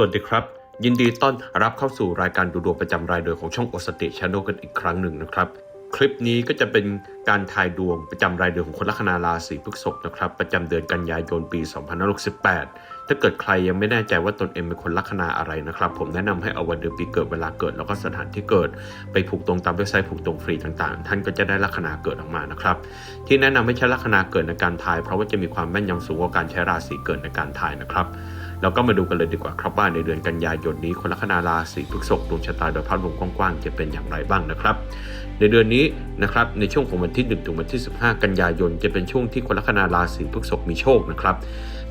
สวัสดีครับ ยินดีต้อนรับเข้าสู่รายการดูดวงประจำรายเดือนของช่องโอสติช n น e l กันอีกครั้งหนึ่งนะครับ คลิปนี้ก็จะเป็นการทายดวงประจำรายเดือนของคนลัคนาราศีพฤษภนะครับประจำเดือนกันยายนปี 2568 ถ้าเกิดใครยังไม่แน่ใจว่าตนเองเป็นคนลัคนาอะไรนะครับ ผมแนะนำให้เอาวันเดือนปีเกิดเวลาเกิด แล้วก็สถานที่เกิดไปผูกตรงตามเว็บไซต์ผูกตรงฟรีต่างๆ ท่านก็จะได้ลัคนาเกิดออกมานะครับ ที่แนะนำให้ใช้ลัคนาเกิดในการทาย เพราะว่าจะมีความแม่นยำสูงกว่าการใช้ราศีเกิดในการทายนะครับ เราก็มาดูกันเลยดีกว่าครับว่าในเดือนกันยายนนี้คนลัคนาราศีพฤษภดวงชะตาโดยภาพรวมกว้างๆจะเป็นอย่างไรบ้างนะครับ ในเดือนนี้นะครับในช่วงของวันที่1ถึงวันที่ 15 กันยายนจะเป็นช่วงที่คนลัคนาราศีพฤษภมีโชคนะครับ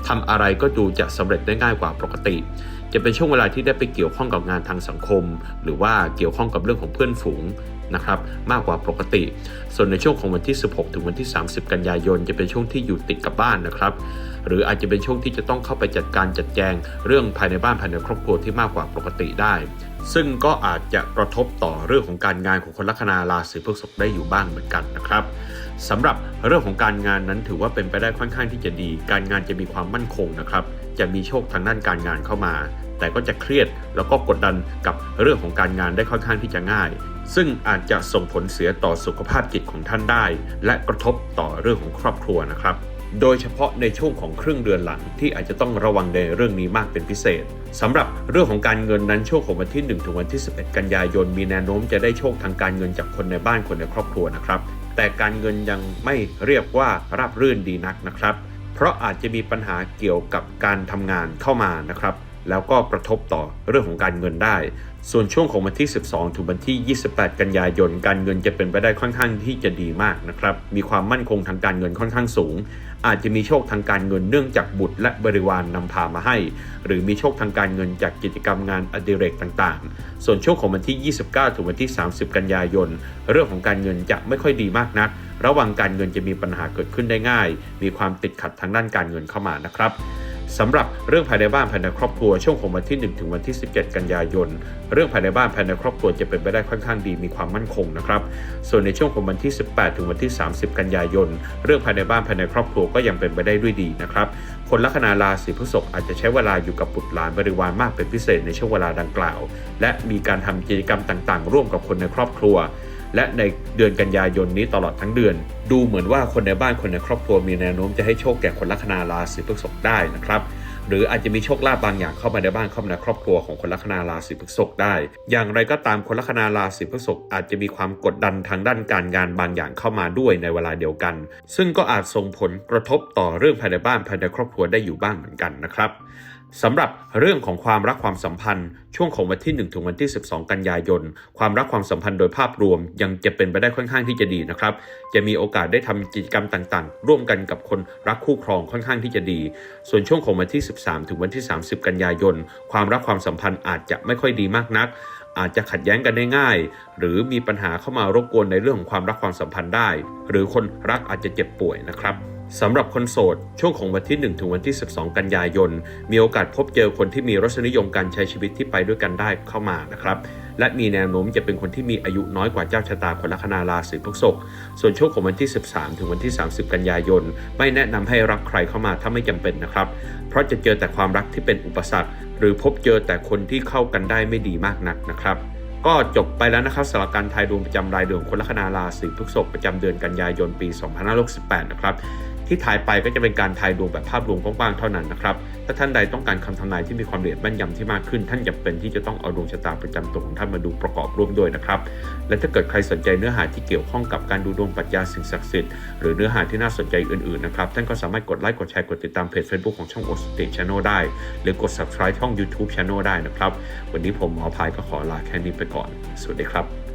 ทำอะไรก็ดูจะสำเร็จได้ง่ายกว่าปกติ จะเป็นช่วงเวลาที่ได้ไปเกี่ยวข้องกับงานทางสังคม หรือว่าเกี่ยวข้องกับเรื่องของเพื่อนฝูง นะครับมากกว่าปกติ ส่วนในช่วงของวันที่ 16 ถึงวันที่ 30 กันยายน จะเป็นช่วงที่อยู่ติดกับบ้านนะครับ หรืออาจจะเป็นช่วงที่จะต้องเข้าไปจัดการจัดแจง เรื่องภายในบ้านภายในครอบครัวที่มากกว่าปกติได้ ซึ่งก็อาจจะกระทบต่อเรื่องของการงานของคนลัคนาราศีพฤษภได้อยู่บ้างเหมือนกันนะครับสำหรับเรื่องของการงานนั้นถือว่าเป็นไปได้ค่อนข้างที่จะดี การงานจะมีความมั่นคงนะครับ จะมีโชคทางด้านการงานเข้ามา แต่ก็จะเครียดแล้วก็กดดันกับเรื่องของการงานได้ค่อนข้างที่จะง่าย ซึ่งอาจจะส่งผลเสียต่อสุขภาพจิตของท่านได้ และกระทบต่อเรื่องของครอบครัวนะครับ โดยเฉพาะในช่วงของครึ่งเดือนหลังที่อาจจะต้องระวังในเรื่องนี้มากเป็นพิเศษสำหรับเรื่องของการเงินนั้นช่วงของวันที่ 1 ถึงวันที่ 11 กันยายน มีแนวโน้มจะได้โชคทางการเงินจากคนในบ้านคนในครอบครัวนะครับ แต่การเงินยังไม่เรียกว่าราบรื่นดีนักนะครับ เพราะอาจจะมีปัญหาเกี่ยวกับการทำงานเข้ามานะครับ แล้วก็กระทบต่อเรื่องของการเงินได้ ส่วนช่วงของวันที่ 12 ถึงวันที่ 28 กันยายน การเงินจะเป็นไปได้ค่อนข้างที่จะดีมากนะครับ มีความมั่นคงทางการเงินค่อนข้างสูง อาจจะมีโชคทางการเงินเนื่องจากบุตรและบริวารนนำพามาให้ หรือมีโชคทางการเงินจากกิจกรรมงานอดิเรกต่างๆ ส่วนช่วงของวันที่ 29 ถึงวันที่ 30 กันยายน เรื่องของการเงินจะไม่ค่อยดีมากนัก ระว่างการเงินจะมีปัญหาเกิดขึ้นได้ง่าย มีความติดขัดทางด้านการเงินเข้ามานะครับ สำหรับเรื่องภายในบ้านภายในครอบครัวช่วงของวันที่ 1 ถึงวันที่ 17 กันยายน เรื่องภายในบ้านภายในครอบครัวจะเป็นไปได้ค่อนข้างดีมีความมั่นคงนะครับ ส่วนในช่วงของวันที่ 18 ถึงวันที่ 30 กันยายน เรื่องภายในบ้านภายในครอบครัวก็ยังเป็นไปได้ด้วยดีนะครับคนลัคนาราศีพฤษภอาจจะใช้เวลาอยู่กับบุตรหลานบริวารมากเป็นพิเศษในช่วงเวลาดังกล่าว และมีการทำกิจกรรมต่างๆ ร่วมกับคนในครอบครัว และในเดือนกันยายนนี้ตลอดทั้งเดือน ดูเหมือนว่าคนในบ้านคนในครอบครัวมีแนวโน้มจะให้โชคแก่คนลัคนาราศีพฤษภได้นะครับหรืออาจจะมีโชคลาภบางอย่างเข้ามาในบ้านเข้ามาในครอบครัวของคนลัคนาราศีพฤษภได้ อย่างไรก็ตามคนลัคนาราศีพฤษภอาจจะมีความกดดันทางด้านการงานบางอย่างเข้ามาด้วยในเวลาเดียวกัน ซึ่งก็อาจส่งผลกระทบต่อเรื่องภายในบ้านภายในครอบครัวได้อยู่บ้างเหมือนกันนะครับ สำหรับเรื่องของความรักความสัมพันธ์ ช่วงของวันที่1ถึงวันที่ 12 กันยายน ความรักความสัมพันธ์โดยภาพรวม ยังจะเป็นไปได้ค่อนข้างที่จะดีนะครับ จะมีโอกาสได้ทำกิจกรรมต่างๆ ร่วมกันกับคนรักคู่ครองค่อนข้างที่จะดี ส่วนช่วงของวันที่ 13 ถึงวันที่ 30 กันยายน ความรักความสัมพันธ์อาจจะไม่ค่อยดีมากนัก อาจจะขัดแย้งกันได้ง่าย หรือมีปัญหาเข้ามารบกวนในเรื่องของความรักความสัมพันธ์ได้ หรือคนรักอาจจะเจ็บป่วยนะครับ สำหรับคนโสด ช่วงของวันที่ 1 ถึงวันที่ 12 กันยายน มีโอกาสพบเจอคนที่มีรสนิยมการใช้ชีวิตที่ไปด้วยกันได้เข้ามานะครับ และมีแนวโน้มจะเป็นคนที่มีอายุน้อยกว่าเจ้าชะตาคนลัคนาราศีพฤษภส่วนช่วงของวันที่ 13 ถึงวันที่ 30 กันยายน ไม่แนะนำให้รักใครเข้ามาถ้าไม่จำเป็นนะครับ เพราะจะเจอแต่ความรักที่เป็นอุปสรรค หรือพบเจอแต่คนที่เข้ากันได้ไม่ดีมากนักนะครับก็จบไปแล้วนะครับสำหรับการทายดวงประจำรายเดือนคนลัคนาราศีพฤษภประจำเดือนกันยายนปี 2568 นะครับ ที่ถ่ายไปก็จะเป็นการทายดวงแบบภาพรวมกว้างๆเท่านั้นนะครับ ถ้าท่านใดต้องการคำทำนายที่มีความละเอียดแม่นยำที่มากขึ้น ท่านจำเป็นที่จะต้องเอาดวงชะตาประจำตัวของท่านมาดูประกอบร่วมด้วยนะครับ และถ้าเกิดใครสนใจเนื้อหาที่เกี่ยวข้องกับการดูดวงปรัชญาสิ่งศักดิ์สิทธิ์หรือเนื้อหาที่น่าสนใจอื่นๆนะครับท่านก็สามารถกดไลค์กดแชร์กดติดตามเพจ Facebook ของช่อง o s t a t Channel ได้ หรือกด subscribe ช่อง YouTube Channel ได้นะครับวันนี้ผมหมอพายก็ขอลาแค่นี้ไปก่อน สวัสดีครับ